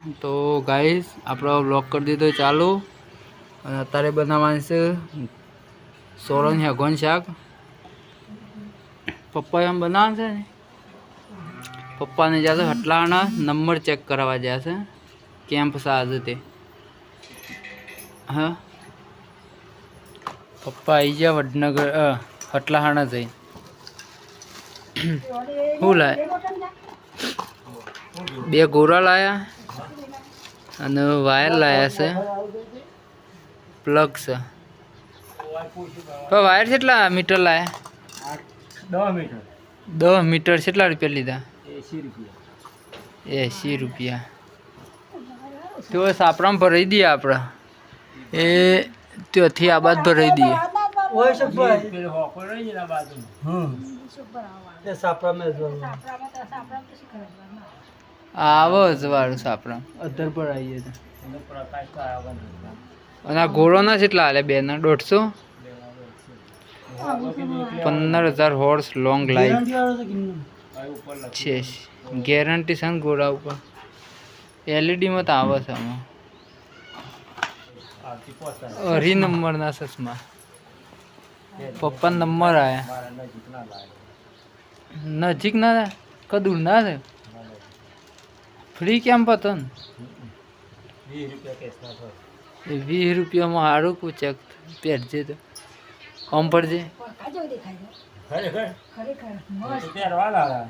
તો ગાઈસ આપણો બ્લોક કરી દીધો ચાલુ. અને અત્યારે બનાવવાનું છે સોરણ હેગોન શાક. પપ્પા એમ બનાવવાનું છે ને? પપ્પાને જશે હટલાના નંબર ચેક કરાવવા જશે કેમ્પ સાજ તે. હા. પપ્પા આવી ગયા વડનગર હટલાહાણા જઈ. શું લાય? બે ગોરા લાયા. અને વાયર લાયા છે. પ્લગ છે પણ વાયર કેટલા મીટર લાયા? દસ મીટર દસ મીટર કેટલા રૂપિયા લીધા? એસી રૂપિયા. એંસી રૂપિયા. તો સાપરામાં ભરાઈ દઈએ આપણે એ ત્યાંથી આ બાદ ભરાઈ દઈએ. ઓય ને આવો જ વાળું સાપરા અધર પર આવીએ અને આ ઘોડોના કેટલા હાલે? બેના દોઢસો? પંદર હજાર હોર્સ લોંગ લાઈફ છે ગેરંટી છે ને ઘોડા ઉપર. એલઈડીમાં તો આવે છે આમાં. અઢી નંબરના ચશ્મા. પપ્પા નંબર આયા. મારા નજીક ના લાગે ના થાય કે ના થાય ફ્રી કેમ પતન? ને વીસ રૂપિયા કેસ ના થાય એ વીસ રૂપિયામાં સારું કોઈ ચેક પહેરજે તો. આમ પડજે? ખરેખર? પહેરવા લાગે